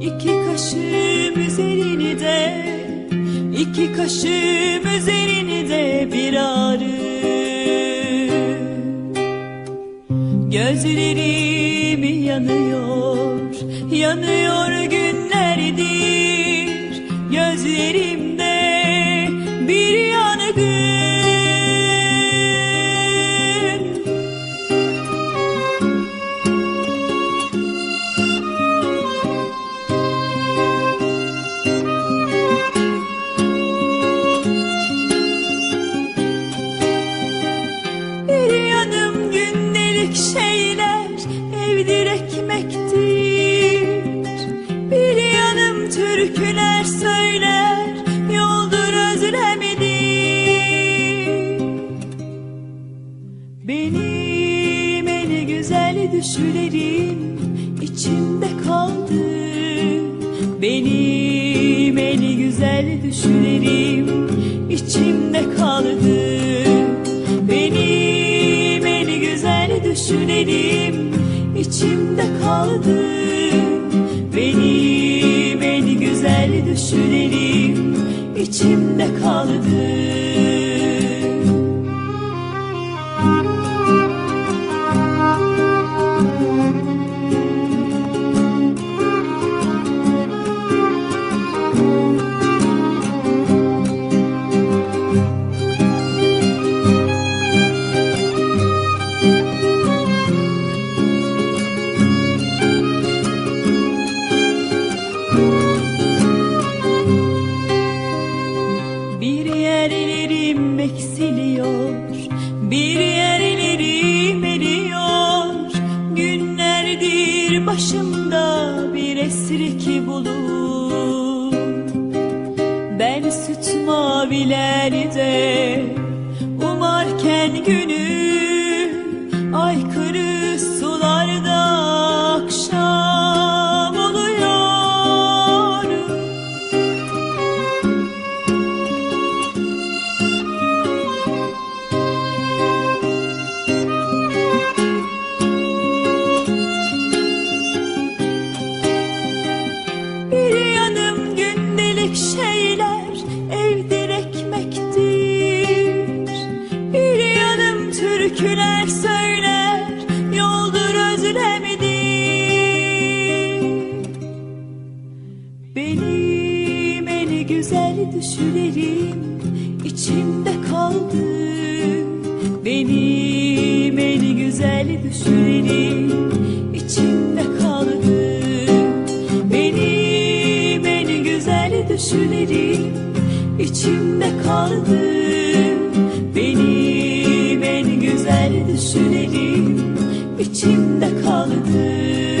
İki kaşım üzerine de iki kaşım üzerine de bir ağrı. Gözlerim yanıyor, yanıyor günlerdir Gözlerimde türküler söyler yoldur özlemedir Benim en güzel düşlerim içimde kaldı. Benim en güzel düşlerim içimde kaldı. Benim en güzel düşlerim içimde kaldı. Benim en güzel düşlerim içimde kaldı esrik bulut Ben süt mavilerde Umarken günü türküler söyler yoldur özlemedir Benim en güzel düşlerim içimde kaldı. Benim en güzel düşlerim içimde kaldı. Benim en güzel düşlerim içimde kaldı Düşlerim içimde kaldı